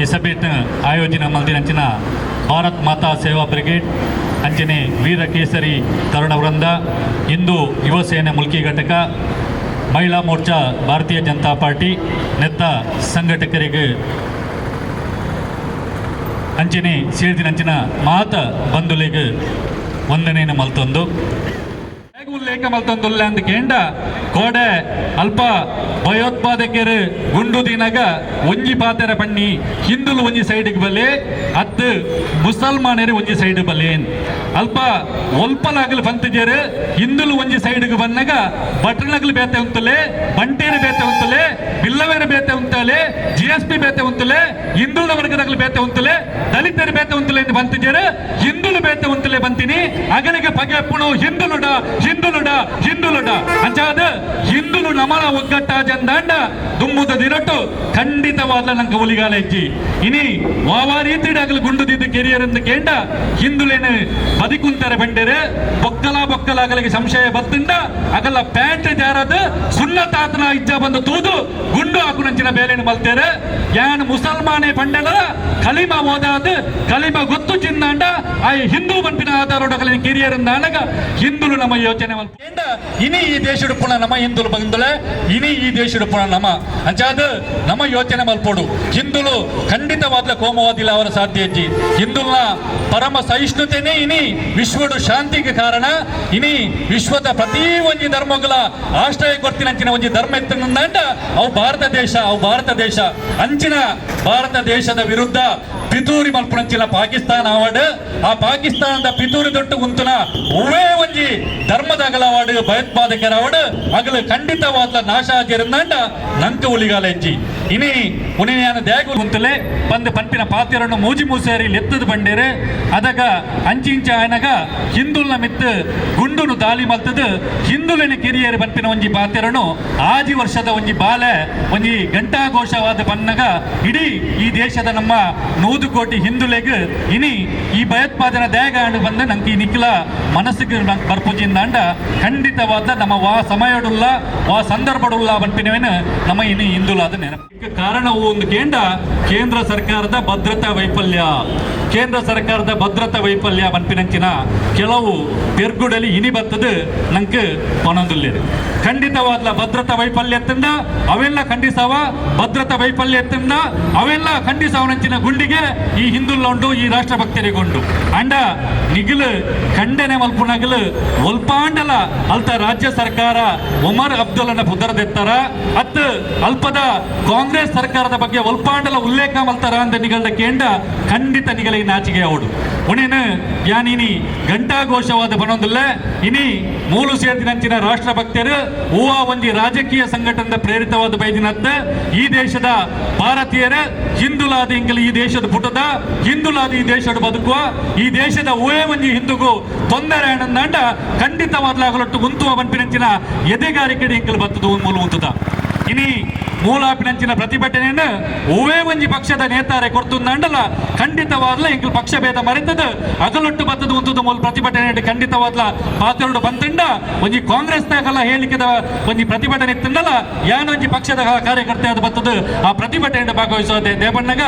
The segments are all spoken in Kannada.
ಈ ಸಭೆಯನ್ನು ಆಯೋಜನೆ ಮಲ್ದಿನಂಚಿನ ಭಾರತ್ ಮಾತಾ ಸೇವಾ ಬ್ರಿಗೇಡ್ ಅಂಚನೆ ವೀರ ಕೇಸರಿ ತರುಣ ವೃಂದ ಹಿಂದೂ ಯುವ ಸೇನೆ ಮುಲ್ಕಿ ಘಟಕ, ಮಹಿಳಾ ಮೋರ್ಚಾ ಭಾರತೀಯ ಜನತಾ ಪಾರ್ಟಿ ನೆತ್ತ ಸಂಘಟಕರಿಗೆ ಅಂಚನೆ ಸೇರಿದಿನಂಚಿನ ಮಾತ ಬಂಧುಲಿಗೆ ವಂದನೆಯನ್ನು ಮಲ್ತೊಂದು. ಉಲ್ಲೇಖ ಮಲ್ತೊಂದುಲ್ಲ ಅಂದ್ ಕೇಂಡ ಕೋಡೆ ಅಲ್ಪ ಭಯೋತ್ಪಾದಕರು ಗುಂಡು ದಿನಗ ಒಂಜಿ ಪಾತೆರ ಪಣ್ಣಿ ಹಿಂದುಲು ಒಂಜಿ ಸೈಡ್ಗೆ ಬಲೆ, ಅತ್ತು ಮುಸಲ್ಮಾನರು ಒಂಜಿ ಸೈಡ್ ಬಲೇನ್ ಅಲ್ಪ ಒಲ್ಪಲಾಗಲು ಪಂತಜರು ಹಿಂದುಲು ಒಂಜಿ ಸೈಡ್ಗೆ ಬಂದಾಗ ಬಟ್ರನಗಲು ಬೇತೆ ಉಂತಲೆ ಬಂಟೇರು ಬೇತೆ ಉಂತಲೆ, ಬಿಲ್ಲವೇರು ಬೇತೆ ಉಂತಲೆ, ಜಿ ಎಸ್ ಪಿ ಬೇತೆ ಉಂತಲೆ, ಹಿಂದುಳಿದ ವರ್ಗದಾಗಲು ಬೇತೆ ಉಂತಲೆ, ದಲಿತರು ಬೇತೆ ಉಂತಲೆ ಅಂತ ಬಂತಿದ್ದೀರು ಹಿಂದುಳು ಬೇತೆ ಉಂತಲೆ ಬಂತೀನಿ ಅಗನಿಗೆ ಪಗೆ ಪುಣು ಹಿಂದುಳುಡ ಹಿಂದುಳುಡ ಹಿಂದುಳುಡ ಅಂಚಾದ ಹಿಂದುಲು ನಮಲ ಒಗ್ಗಟ್ಟ ಜಂದಾಂಡ ದುಮ್ಮುದ ದಿರಟ್ಟು, ಖಂಡಿತವಾದ ನಂಗೆ ಒಲಿಗಾಲ ಹೆಜ್ಜಿ ಇನಿ ವಾವಾ ರೀತಿಡಾಗಲು ಗುಂಡುದಿದ್ದು ಕೆರಿಯರ್ ಎಂದು ಕೇಂಡ, ಹಿಂದುಲೇನು ಬದಿಕುಂತರ ಬಂಡೆರೆ, ಬೊಕ್ಕಲ ಬೊಕ್ಕಲಾಗಲಿಗೆ ಸಂಶಯ ಬತ್ತಿಂದ ಅಗಲ ಪ್ಯಾಂಟ್ ಜಾರದು ಸುನ್ನತಾತನ ಇಜ್ಜ ಬಂದು ತೂದು ಗುಂಡು ಹಾಕುನಂಚಿನ ಬಲ್ತೇರೆ ಯಾನ್ ಮುಸಲ್ಮಾನೆ ಪಂಡಲ, ಕಲಿಮ ಓದಾದ, ಕಲಿಮ ಗೊತ್ತು ಚಿನ್ನಾಂಡ ಆ ಹಿಂದೂ ಬಂಪಿನ ಆಧಾರ ಕಿರಿಯರ ಅಂದಾಗ ಹಿಂದುಲು ನಮ್ಮ ಯೋಚನೆ ಇನಿ ಈ ದೇಶಡು ಪುಣ ನಮ್ಮ ಹಿಂದುಲು ಬಂದಲೆ, ಇನಿ ಈ ದೇಶಡು ಪುಣ ನಮ್ಮ. ಅಂಚಾದ ನಮ್ಮ ಯೋಚನೆ ಮಲ್ಪೋಡು. ಹಿಂದುಲು ಖಂಡಿತವಾದ ಕೋಮವಾದಿಲ್ಲ ಅವರ ಸಾಧ್ಯ ಅಜ್ಜಿ ಹಿಂದುಲ್ನ ಪರಮ ಸಹಿಷ್ಣುತೆನೇ ಇನಿ ವಿಶ್ವಡು ಶಾಂತಿಗೆ ಕಾರಣ. ಇನಿ ವಿಶ್ವದ ಪ್ರತಿ ಒಂಜಿ ಧರ್ಮಗಳ ಆಶ್ರಯ ಕೊಡ್ತಿನಂಚಿನ ಒಂಜಿ ಧರ್ಮ ಎತ್ತ ಅವು ಭಾರತ ದೇಶ ಅವು ಭಾರತ ದೇಶ, ಅಂಚಿನ ಭಾರತ ದೇಶದ ವಿರುದ್ಧ ಪಿತೂರಿ ಮಲ್ಪುಣಂಚಿನ ಪಾಕಿಸ್ತಾನ ಆ ಪಾಕಿಸ್ತಾನದ ಪಿತೂರಿ ದೊಟ್ಟು ಉಂತುನ ಒವೇ ಒಂಜಿ ಧರ್ಮದ ಅವಾರ್ಡ್ ಅಗಲು ಖಂಡಿತವಾದ ನಾಶ ಆಚರಣಂಡ ನಂಕ ಉಲಿಗಾಲ ಹೆಜ್ಜಿ ಇನಿ ಉನಿಯಾನ ದೇಗು ಗುಂತಲೆ ಬಂದು ಪಂಪಿನ ಪಾತ್ರರನ್ನು ಮೂಜಿ ಮೂಸೇರಿ ಎತ್ತದ ಬಂಡೇರೆ. ಅದಗ ಅಂಚಿಂಚ ಆಯನಗ ಹಿಂದುಲ್ನ ಮಿತ್ತು ಗುಂಡುನು ದಾಳಿ ಮಲ್ತದ ಹಿಂದುಲಿನ ಕಿರಿಯರು ಪಂಪಿನ ಒಂಜಿ ಪಾತ್ರರನ್ನು ಆಜಿ ವರ್ಷದ ಒಂಜಿ ಬಾಲೆ, ಒಂಜಿ ಘಂಟಾಘೋಷವಾದ ಪನ್ನಗ ಇಡೀ ಈ ದೇಶದ ನಮ್ಮ ನೂದು ಕೋಟಿ ಹಿಂದುಲೆಗ್ ಇನಿ ಈ ಭಯೋತ್ಪಾದನಾ ದೇಗ ಬಂದ ನಂಗೆ ಈ ನಿಖಿಲ ಮನಸ್ಸಿಗೆ ನಂಗೆ ಬರ್ಪುಜಿಂದಾಂಡ ಖಂಡಿತವಾದ ನಮ್ಮ ವಾ ಸಮಯಡುಲ್ಲ ವಾ ಸಂದರ್ಭಡುಲ್ಲ ಬಂಪಿನವೇನು ನಮ್ಮ ಇನಿ ಹಿಂದುಲಾದ ನೆನಪು. ಇದಕ್ಕೆ ಕಾರಣವು ಒಂದು ಕೇಂದ್ರ ಕೇಂದ್ರ ಸರ್ಕಾರದ ಭದ್ರತಾ ವೈಫಲ್ಯ. ಕೇಂದ್ರ ಸರ್ಕಾರದ ಭದ್ರತಾ ವೈಫಲ್ಯ ಮನ್ಪಿನಂಚಿನ ಕೆಲವು ಪೆರ್ಗುಡಲಿ ಇನಿ ಬತ್ತದ ನಂಗೆ ಪನೊಂದುಲ್ಲೇರು ಖಂಡಿತವಾದ ಭದ್ರತಾ ವೈಫಲ್ಯ ಎತ್ತಂದ ಅವೆಲ್ಲ ಖಂಡಿಸವ, ಭದ್ರತಾ ವೈಫಲ್ಯ ಎತ್ತಂದ ಅವೆಲ್ಲ ಖಂಡಿಸವನಂಚಿನ ಗುಂಡಿಗೆ ಈ ಹಿಂದುಲ್ಲೊಂಡು ಈ ರಾಷ್ಟ್ರಭಕ್ತರಿಗೊಂಡು. ಅಂಡ ನಿಗಿಲು ಖಂಡನೆ ಮಲ್ಪುನಗಲು ಒಲ್ಪಾಂಡಲ ಅಲ್ತ ರಾಜ್ಯ ಸರ್ಕಾರ ಒಮರ್ ಅಬ್ದುಲ್ಲನ ಪುದರದೆತ್ತಾರ, ಅತ್ ಅಲ್ಪದ ಕಾಂಗ್ರೆಸ್ ಸರ್ಕಾರದ ಬಗ್ಗೆ ಒಲ್ಪಾಂಡಲ ಉಲ್ಲೇಖ ಮಲ್ತಾರ ನಿಗಲ್ದ ಕೇಂಡ ಖಂಡಿತ ನಿಗಲ ಈ ನಾಚಿಗೆ ಅವಡು ಉಣೇನು ಯಾನಿನಿ ಘಂಟಾಘೋಷವಾದ ಬನೊಂದಿಲ್ಲ ಇನಿ ಮೂಲು ಸೇರ್ದಿನಂಚಿನ ರಾಷ್ಟ್ರಭಕ್ತರು ಹೂವಾ ಒಂಜಿ ರಾಜಕೀಯ ಸಂಘಟನೆದ ಪ್ರೇರಿತವಾದ ಬೈದಿನತ್ತ ಈ ದೇಶದ ಭಾರತೀಯರ ಹಿಂದುಲಾದ ಇಂಕಲ್ ಈ ದೇಶದ ಪುಟದ ಹಿಂದುಲಾದ ಈ ದೇಶದ ಬದುಕುವ, ಈ ದೇಶದ ಊಹೆ ಒಂಜಿ ಹಿಂದುಗೂ ತೊಂದರೆ ಆನಂದಾಂಡ ಖಂಡಿತವಾದ್ಲಾಗಲೊಟ್ಟು ಗುಂತುವ ಬಂಪಿನಂಚಿನ ಎದೆಗಾರಿಕೆ ಇಂಕಲ್ ಬತ್ತದು ಮೂಲ ಉಂತದ. ಇನಿ ಮೂಲಾಪಿನಂಚಿನ ಪ್ರತಿಭಟನೆಯನ್ನು ಹೂವೇ ಒಂಜಿ ಪಕ್ಷದ ನೇತಾರೆ ಕೊಡ್ತುಂದಂಡಲ, ಖಂಡಿತವಾದ್ಲ ಇಂಕಲ್ ಪಕ್ಷ ಭೇದ ಮರೆತದ, ಅಗಲೊಟ್ಟು ಬತ್ತದ ಉಂತದ ಮೂಲ ಪ್ರತಿಭಟನೆ ಖಂಡಿತವಾದ್ಲ ಪಾತ್ರರು ಬಂತಂಡ, ಒಂಜಿ ಕಾಂಗ್ರೆಸ್ ನಾಗಲ್ಲ ಹೇಳಿಕೆದ ಒಂಜಿ ಪ್ರತಿಭಟನೆ ಇತ್ತಂಡಲ ಯಾನೊಂಜಿ ಪಕ್ಷದ ಕಾರ್ಯಕರ್ತೆ ಅದು ಬತ್ತದ, ಆ ಪ್ರತಿಭಟನೆ ಭಾಗವಹಿಸೋದೆ ದೇವಣ್ಣಗ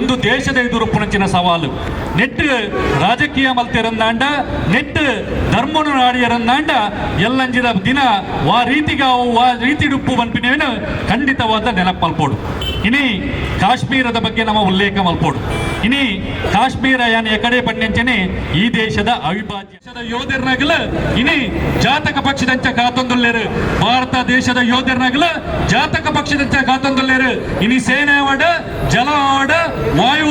ಒಂದು ದೇಶದ ಎದುರು ಪುಣಂಚಿನ ಸವಾಲು. ನೆಟ್ ರಾಜಕೀಯ ಮಲ್ತಿರಂದಾಂಡ ನೆಟ್ ಧರ್ಮನು ನಾಡಿಯರಂದಾಂಡ ಎಲ್ಲಂಜಿದ ದಿನ ವಾ ರೀತಿಗ ವಾ ರೀತಿ ಡುಪ್ಪು ಬಂಪಿನೇನು ಖಂಡಿತವಾದ ನೆನಪಲ್ಪೋಡು ಇನಿ ಕಾಶ್ಮೀರದ ಬಗ್ಗೆ ನಮ್ಮ ಉಲ್ಲೇಖ ಮಲ್ಪೋಡು. ಇನಿ ಕಾಶ್ಮೀರ ಯಾನ್ ಎಕಡೆ ಪಂಡ್ಯಂಚನೆ ಈ ದೇಶದ ಅವಿಭಾಜ್ಯ. ದೇಶದ ಯೋಧರ್ನಾಗಲ ಇನಿ ಜಾತಕ ಪಕ್ಷದಂಚ ಕಾತೊಂದುಲ್ಲೇರು ಭಾರತ ದೇಶದ ಯೋಧರ್ನಾಗಲ ಜಾತಕ ಪಕ್ಷದಂಚ ಕಾತೊಂದುಲ್ಲೇರು ಇನಿ ಸೇನೆ ಜಲ ಆಡ ವಾಯು